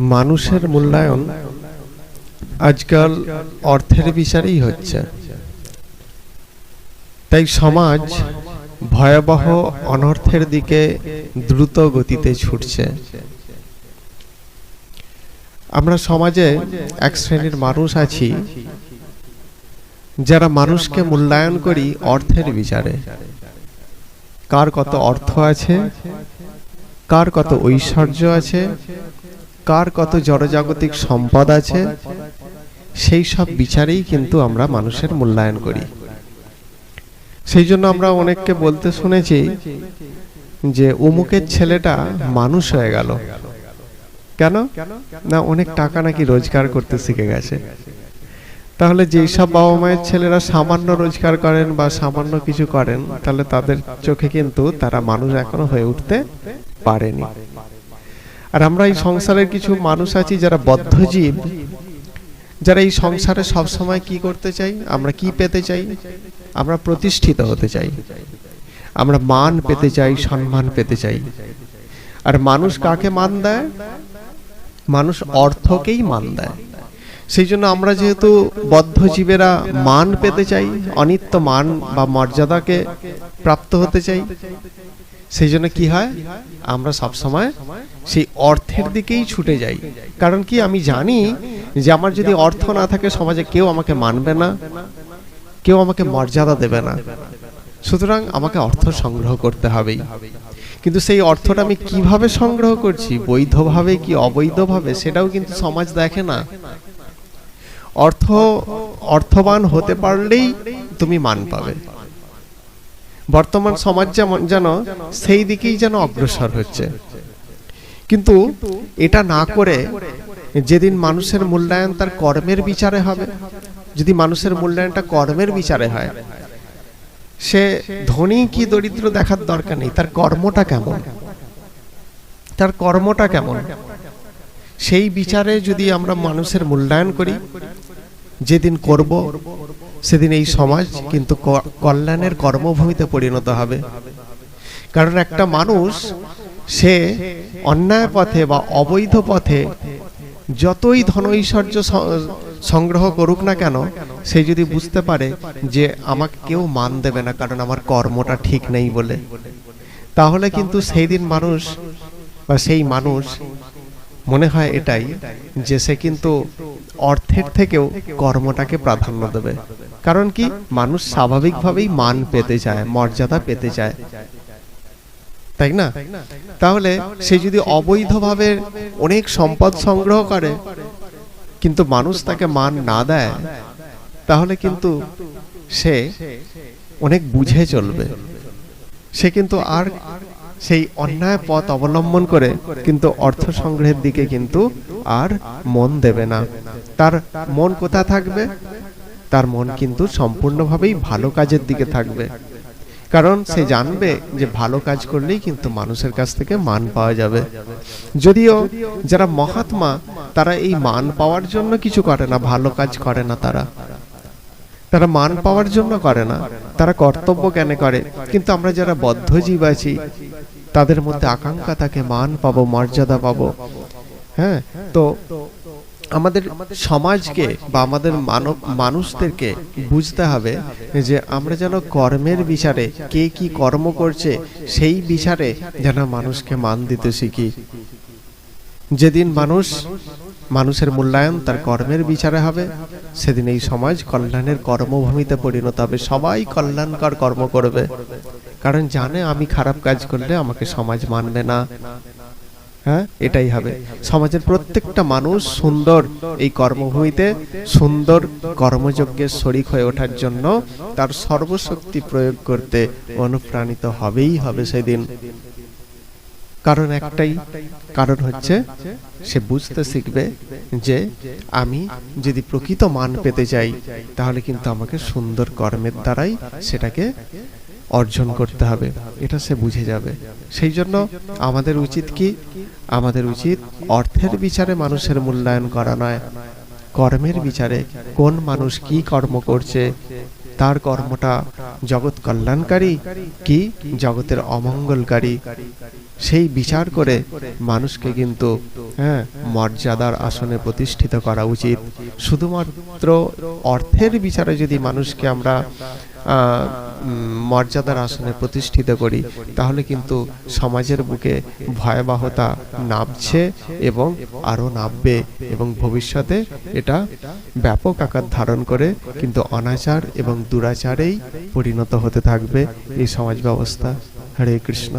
মানুষের মূল্যায়ন আজকাল অর্থের বিচারেই হচ্ছে। তাই সমাজ ভয়াবহ অনর্থের দিকে দ্রুত গতিতে ছুটছে। আমরা সমাজে এক শ্রেণির মানুষ আছি, যারা মানুষকে মূল্যায়ন করি অর্থের বিচারে। কার কত অর্থ আছে, কার কত ঐশ্বর্য আছে কার কত জড়জাগতিক সম্পদ আছে, সেই সব বিচারেই কিন্তু আমরা মানুষের মূল্যায়ন করি। সেই জন্য আমরা অনেককে বলতে শুনেছি যে অমুকের ছেলেটা মানুষ হয়ে গেল। কেন? না, অনেক টাকা নাকি রোজগার করতে শিখে গেছে। তাহলে যেই সব বাবা মায়ের ছেলেরা সামান্য রোজগার করেন বা সামান্য কিছু করেন, তাহলে তাদের চোখে কিন্তু তারা মানুষ এখনও হয়ে উঠতে পারেনি। আর আমরা এই সংসারের কিছু মানুষ আছি যারা বদ্ধজীব। যারা এই সংসারে সব সময় কি করতে চাই? আমরা কি পেতে চাই? আমরা প্রতিষ্ঠিত হতে চাই। আমরা মান পেতে চাই, সম্মান পেতে চাই। আর মানুষ কাকে মান দেয়? মানুষ অর্থকেই মান দেয়। সেই জন্য আমরা যেহেতু বদ্ধজীবেরা মান পেতে চাই, অনিত্য মান বা মর্যাদাকে প্রাপ্ত হতে চাই সেই জন্য কি হয়? আমরা সব সময় সেই অর্থের দিকেই ছুটে যাই। কারণ কি আমি জানি যে আমার যদি অর্থ না থাকে সমাজে কেউ আমাকে মানবে না, কেউ আমাকে মর্যাদা দেবে না। সুতরাং আমাকে অর্থ সংগ্রহ করতে হবেই কিন্তু সেই অর্থটা আমি কীভাবে সংগ্রহ করছি, বৈধভাবে কি অবৈধভাবে, সেটাও কিন্তু সমাজ দেখে না। অর্থ, অর্থবান হতে পারলেই তুমি মান পাবে। বর্তমান সমাজ যেমন যেন সেই দিকেই যেন অগ্রসর হচ্ছে। কিন্তু এটা না করে যেদিন মানুষের মূল্যায়ন তার কর্মের বিচারে হবে। যদি মানুষের মূল্যায়নটা কর্মের বিচারে হয় সে ধনী কি দরিদ্র দেখার দরকার নেই তার কর্মটা কেমন? তার কর্মটা কেমন? সেই বিচারে যদি আমরা মানুষের মূল্যায়ন করি যেদিন করব সেদিন এই সমাজ কিন্তু কল্যাণের কর্মভূমিতে পরিণত হবে। কারণ একটা মানুষ, সে অন্যায় পথে বা অবৈধ পথে যতই ধন ঐশ্বর্য সংগ্রহ করুক না কেন, সে যদি বুঝতে পারে যে আমাকে কেউ মান দেবে না কারণ আমার কর্মটা ঠিক নেই বলে। তাহলে কিন্তু সেই দিন মানুষ বা সেই মানুষ মনে হয় এটাই যে সে কিন্তু অর্থের থেকেও কর্মটাকে প্রাধান্য দেবে। কারণ কি? মানুষ স্বাভাবিকভাবেই মান পেতে চায়, মর্যাদা পেতে চায়। তাই না? তাহলে সে যদি অবৈধভাবে অনেক সম্পদ সংগ্রহ করে, কিন্তু মানুষ তাকে মান না দেয়, তাহলে কিন্তু সে অনেক বুঝে চলবে। সে কিন্তু আর সেই অন্যায় পথ অবলম্বন করে কিন্তু অর্থ সংগ্রহের দিকে কিন্তু আর মন দেবে না। তার মন কোথা থাকবে? তার মন কিন্তু সম্পূর্ণভাবেই ভালো কাজের দিকে থাকবে। কারণ সে জানবে যে ভালো কাজ করলেই কিন্তু মানুষের কাছ থেকে মান পাওয়া যাবে। যদিও যারা মহাত্মা, তারা এই মান পাওয়ার জন্য কিছু করে না, ভালো কাজ করে না তারা। তারা মান পাওয়ার জন্য করে না, তারা কর্তব্য জ্ঞানে করে? কিন্তু আমরা যারা বদ্ধজীব আছি, তাদের মধ্যে আকাঙ্ক্ষা থাকে, মান পাবো, মর্যাদা পাবো। হ্যাঁ? তো আমাদের সমাজকে বা আমাদের মানব মানুষদেরকে বুঝতে হবে যে আমরা যেন কর্মের বিচারে কে কি কর্ম করছে সেই বিচারে যেন মানুষকে মান দিতে শিখি। যেদিন মানুষ মানুষের মূল্যায়ন তার কর্মের বিচারে হবে সেদিন এই সমাজ কল্যাণের কর্মভূমিতে পরিণত হবে। সবাই কল্যাণকর কর্ম করবে। কারণ জানে আমি খারাপ কাজ করলে আমাকে সমাজ মানবে না। হ্যাঁ? এটাই হবে। সমাজের প্রত্যেকটা মানুষ সুন্দর এই কর্মভূমিতে সুন্দর কর্মযজ্ঞের শরিক হয়ে ওঠার জন্য তার সর্বশক্তি প্রয়োগ করতে অনুপ্রাণিত হবেই হবে সেদিন। কারণ একটাই কারণ হচ্ছে সে বুঝতে শিখবে যে আমি যদি প্রকৃত মান পেতে চাই তাহলে কিন্তু আমাকে সুন্দর কর্মের দ্বারাই সেটাকে অর্জন করতে হবে। এটা সে বুঝে যাবে। সেই জন্য আমাদের উচিত কি? আমাদের উচিত অর্থের বিচারে মানুষের মূল্যায়ন করা নয়। কর্মের বিচারে কোন মানুষ কি কর্ম করছে, তার কর্মটা জগৎ কল্যাণকারী কি জগতের অমঙ্গলকারী? সেই বিচার করে মানুষকে কিন্তু হ্যাঁ মর্যাদার আসনে প্রতিষ্ঠিত করা উচিত। শুধুমাত্র অর্থের বিচারে যদি মানুষকে আমরা মর্যাদার আসনে প্রতিষ্ঠিত করি, তাহলে কিন্তু সমাজের বুকে ভয়াবহতা নামছে এবং আরও নামবে এবং ভবিষ্যতে এটা ব্যাপক আকার ধারণ করে কিন্তু অনাচার এবং দুরাচারেই পরিণত হতে থাকবে এই সমাজ ব্যবস্থা। হরে কৃষ্ণ।